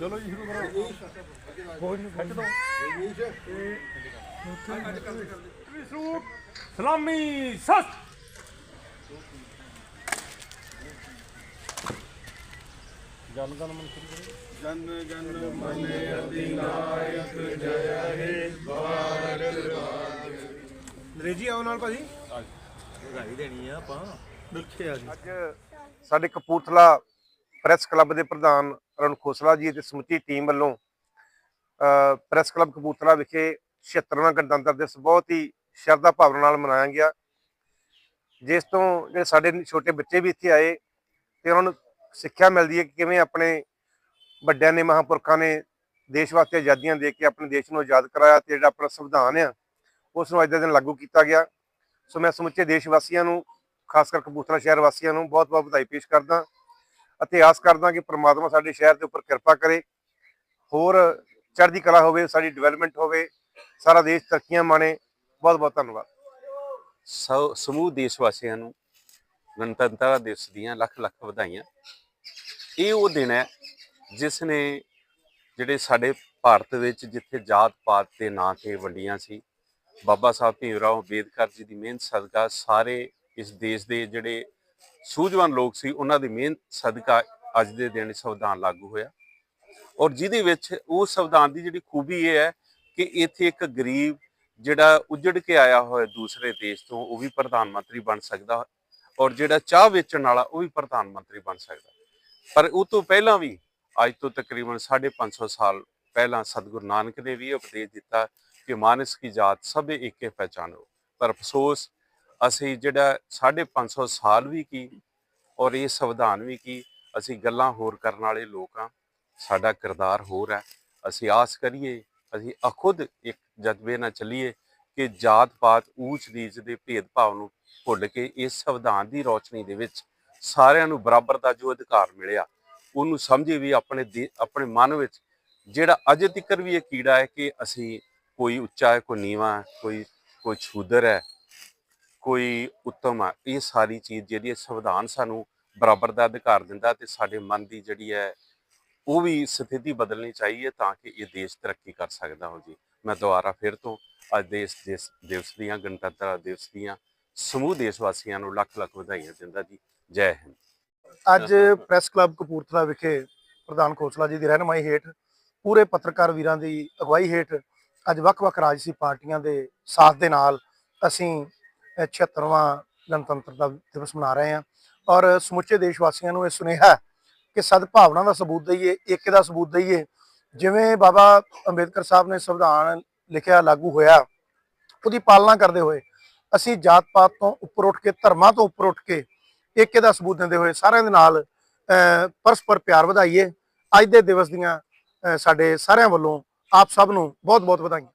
ਚਲੋ ਜੀ ਸ਼ੁਰੂ ਕਰੋ। ਕੋਈ ਨਹੀਂ ਖੱਟ ਦੋ ਸਲਾਮੀ ਸਤ। ਜਨ ਗਨ ਮਨ ਸ਼ੁਰੂ ਕਰੋ। ਜਨ ਗਨ ਮਨ ਅੰਗਰੇਜ਼ੀ ਆਉ ਨਾਲ ਭਾਜੀ। ਵਧਾਈ ਦੇਣੀ ਆ ਆਪਾਂ। ਦੇਖਿਆ ਜੀ। ਅੱਜ ਸਾਡੇ ਕਪੂਰਥਲਾ ਪ੍ਰੈਸ ਕਲੱਬ ਦੇ ਪ੍ਰਧਾਨ ਅਰੁਣ ਖੋਸਲਾ ਜੀ ਅਤੇ ਸਮੁੱਚੀ ਟੀਮ ਵੱਲੋਂ ਅ, ਪ੍ਰੈਸ ਕਲੱਬ ਕਪੂਰਥਲਾ ਵਿਖੇ 76ਵਾਂ ਗਣਤੰਤਰ ਦਿਵਸ ਬਹੁਤ ਹੀ ਸ਼ਰਧਾ ਭਾਵਨਾ ਨਾਲ ਮਨਾਇਆ ਗਿਆ। ਜਿਸ ਤੋਂ ਜਿਹੜੇ ਸਾਡੇ ਛੋਟੇ ਬੱਚੇ ਵੀ ਇੱਥੇ ਆਏ ਤੇ ਉਹਨਾਂ ਨੂੰ ਸਿੱਖਿਆ ਮਿਲਦੀ ਹੈ ਕਿ ਕਿਵੇਂ ਆਪਣੇ ਵੱਡਿਆਂ ਨੇ ਮਹਾਂਪੁਰਖਾਂ ਨੇ ਦੇਸ਼ ਵਾਸਤੇ ਆਜ਼ਾਦੀਆਂ ਦੇ ਕੇ ਆਪਣੇ ਦੇਸ਼ ਨੂੰ ਆਜ਼ਾਦ ਕਰਾਇਆ ਤੇ ਜਿਹੜਾ ਆਪਣਾ ਸੰਵਿਧਾਨ ਆ ਉਸ ਨੂੰ ਅੱਜ ਦੇ ਦਿਨ ਲਾਗੂ ਕੀਤਾ ਗਿਆ। ਸੋ ਮੈਂ ਸਮੁੱਚੇ ਦੇਸ਼ ਵਾਸੀਆਂ ਨੂੰ ਖਾਸ ਕਰ ਕਪੂਰਥਲਾ ਸ਼ਹਿਰ ਵਾਸੀਆਂ ਨੂੰ ਬਹੁਤ-ਬਹੁਤ ਵਧਾਈ ਪੇਸ਼ ਕਰਦਾ। ਅਤੇ ਆਸ ਕਰਦਾ ਕਿ ਪ੍ਰਮਾਤਮਾ ਸਾਡੇ ਸ਼ਹਿਰ ਦੇ ਉੱਪਰ ਕਿਰਪਾ ਕਰੇ। ਹੋਰ ਚੜ੍ਹਦੀ ਕਲਾ ਹੋਵੇ, ਸਾਡੀ ਡਿਵੈਲਪਮੈਂਟ ਹੋਵੇ, ਸਾਰਾ ਦੇਸ਼ ਤਰੱਕੀਆਂ ਮਾਣੇ। ਬਹੁਤ-ਬਹੁਤ ਧੰਨਵਾਦ। ਸੌ- ਸਮੂਹ ਦੇਸ਼ ਵਾਸੀਆਂ ਨੂੰ ਗਣਤੰਤਰ ਦਿਵਸ ਦੀਆਂ ਲੱਖ ਲੱਖ ਵਧਾਈਆਂ। ਇਹ ਉਹ ਦਿਨ ਹੈ ਜਿਸ ਨੇ ਜਿਹੜੇ ਸਾਡੇ ਭਾਰਤ ਵਿੱਚ ਜਿੱਥੇ ਜਾਤ ਪਾਤ ਦੇ ਨਾਂ ਤੇ ਵੰਡੀਆਂ ਸੀ, ਬਾਬਾ ਸਾਹਿਬ ਭੀਮਰਾਓ ਅੰਬੇਦਕਰ ਜੀ ਦੀ ਮਿਹਨਤ ਸਦਕਾ ਸਾਰੇ ਇਸ ਦੇਸ਼ ਦੇ ਜਿਹੜੇ ਸੂਝਵਾਨ ਲੋਕ ਸੀ, ਉਹਨਾਂ ਦੀ ਮਿਹਨਤ, ਸਦਕਾ ਅੱਜ ਦੇ ਦਿਨ ਸੰਵਿਧਾਨ ਲਾਗੂ ਹੋਇਆ। ਔਰ ਜਿਹਦੇ ਵਿੱਚ ਉਹ ਸੰਵਿਧਾਨ ਦੀ ਜਿਹੜੀ ਖੂਬੀ ਇਹ ਹੈ ਕਿ ਇੱਥੇ ਇੱਕ ਗਰੀਬ ਜਿਹੜਾ ਉੱਜੜ ਕੇ ਆਇਆ ਹੋਇਆ ਦੂਸਰੇ ਦੇਸ਼ ਤੋਂ, ਉਹ ਵੀ ਪ੍ਰਧਾਨ ਮੰਤਰੀ ਬਣ ਸਕਦਾ ਔਰ ਜਿਹੜਾ ਚਾਹ ਵੇਚਣ ਵਾਲਾ, ਉਹ ਵੀ ਪ੍ਰਧਾਨ ਮੰਤਰੀ ਬਣ ਸਕਦਾ। ਪਰ ਉਹ ਤੋਂ ਪਹਿਲਾਂ ਵੀ, ਅੱਜ ਤੋਂ ਤਕਰੀਬਨ 550 ਸਾਲ ਪਹਿਲਾਂ ਸਤਿਗੁਰੂ ਨਾਨਕ ਨੇ ਵੀ ਇਹ ਉਪਦੇਸ਼ ਦਿੱਤਾ ਕਿ ਮਾਨਸ ਕੀ ਜਾਤ ਸਭੇ ਏਕੇ ਪਹਿਚਾਨੋ ਪਰ ਅਫਸੋਸ ਅਸੀਂ ਜਿਹੜਾ 550 ਸਾਲ ਵੀ ਕੀ ਔਰ ਇਹ ਸੰਵਿਧਾਨ ਵੀ ਕੀ, ਅਸੀਂ ਗੱਲਾਂ ਹੋਰ ਕਰਨ ਵਾਲੇ ਲੋਕ ਆ ਸਾਡਾ ਕਿਰਦਾਰ ਹੋਰ ਹੈ। ਅਸੀਂ ਆਸ ਕਰੀਏ, ਅਸੀਂ ਆ ਖੁਦ ਇੱਕ ਜਜ਼ਬੇ ਨਾਲ ਚੱਲੀਏ ਕਿ ਜਾਤ ਪਾਤ ਊਚ ਨੀਚ ਦੇ ਭੇਦਭਾਵ ਨੂੰ ਭੁੱਲ ਕੇ ਇਸ ਸੰਵਿਧਾਨ ਦੀ ਰੌਸ਼ਨੀ ਦੇ ਵਿੱਚ ਸਾਰਿਆਂ ਨੂੰ ਬਰਾਬਰ ਦਾ ਜੋ ਅਧਿਕਾਰ ਮਿਲਿਆ, ਉਹਨੂੰ ਸਮਝੇ ਵੀ ਆਪਣੇ ਦੇ- ਆਪਣੇ ਮਨ ਵਿੱਚ ਜਿਹੜਾ ਅਜੇ ਤੱਕ ਵੀ ਇਹ ਕੀੜਾ ਹੈ ਕਿ ਅਸੀਂ ਕੋਈ ਉੱਚਾ ਹੈ, ਕੋਈ ਨੀਵਾਂ ਹੈ, ਕੋਈ ਕੋਈ ਛੂਦਰ ਹੈ ਕੋਈ ਉੱਤਮ ਆ। ਇਹ ਸਾਰੀ ਚੀਜ਼ ਜਿਹੜੀ ਹੈ ਸੰਵਿਧਾਨ ਸਾਨੂੰ ਬਰਾਬਰ ਦਾ ਅਧਿਕਾਰ ਦਿੰਦਾ ਤੇ ਸਾਡੇ ਮਨ ਦੀ ਜਿਹੜੀ ਹੈ ਉਹ ਵੀ ਸਥਿਤੀ ਬਦਲਣੀ ਚਾਹੀਏ ਤਾਂ ਕਿ ਇਹ ਦੇਸ਼ ਤਰੱਕੀ ਕਰ ਸਕਦਾ ਹੋ ਜੀ। ਮੈਂ ਦੁਬਾਰਾ ਫਿਰ ਤੋਂ ਅੱਜ ਦੇਸ਼ ਦੇਸ਼ ਦਿਵਸ ਦੀਆਂ, ਗਣਤੰਤਰ ਦਿਵਸ ਦੀਆਂ, ਸਮੂਹ ਦੇਸ਼ ਵਾਸੀਆਂ ਨੂੰ ਲੱਖ ਲੱਖ ਵਧਾਈਆਂ ਦਿੰਦਾ ਜੀ। ਜੈ ਹਿੰਦ। ਅੱਜ ਪ੍ਰੈਸ ਕਲੱਬ ਕਪੂਰਥਲਾ ਵਿਖੇ ਪ੍ਰਧਾਨ ਖੋਸਲਾ ਜੀ ਦੀ ਰਹਿਨਮਾਈ ਹੇਠ ਪੂਰੇ ਪੱਤਰਕਾਰ ਵੀਰਾਂ ਦੀ ਅਗਵਾਈ ਹੇਠ ਅੱਜ ਵੱਖ-ਵੱਖ ਰਾਜਸੀ ਪਾਰਟੀਆਂ ਦੇ ਸਾਥ ਦੇ ਨਾਲ ਅਸੀਂ 76ਵਾਂ ਗਣਤੰਤਰ ਦਾ ਦਿਵਸ ਮਨਾ ਰਹੇ ਹਾਂ। ਔਰ ਸਮੁੱਚੇ ਦੇਸ਼ ਵਾਸੀਆਂ ਨੂੰ ਇਹ ਸੁਨੇਹਾ ਕਿ ਸਦਭਾਵਨਾ ਦਾ ਸਬੂਤ ਦਈਏ, ਏਕੇ ਦਾ ਸਬੂਤ ਦਈਏ। ਜਿਵੇਂ ਬਾਬਾ ਅੰਬੇਦਕਰ ਸਾਹਿਬ ਨੇ ਸੰਵਿਧਾਨ ਲਿਖਿਆ, ਲਾਗੂ ਹੋਇਆ, ਉਹਦੀ ਪਾਲਣਾ ਕਰਦੇ ਹੋਏ ਅਸੀਂ ਜਾਤ ਪਾਤ ਤੋਂ ਉੱਪਰ ਉੱਠ ਕੇ, ਧਰਮਾਂ ਤੋਂ ਉੱਪਰ ਉੱਠ ਕੇ ਏਕੇ ਦਾ ਸਬੂਤ ਦਿੰਦੇ ਹੋਏ ਸਾਰਿਆਂ ਦੇ ਨਾਲ ਪਰਸਪਰ ਪਿਆਰ ਵਧਾਈਏ। ਅੱਜ ਦੇ ਦਿਵਸ ਦੀਆਂ ਸਾਡੇ ਸਾਰਿਆਂ ਵੱਲੋਂ ਆਪ ਸਭ ਨੂੰ ਬਹੁਤ ਬਹੁਤ ਵਧਾਈਆਂ।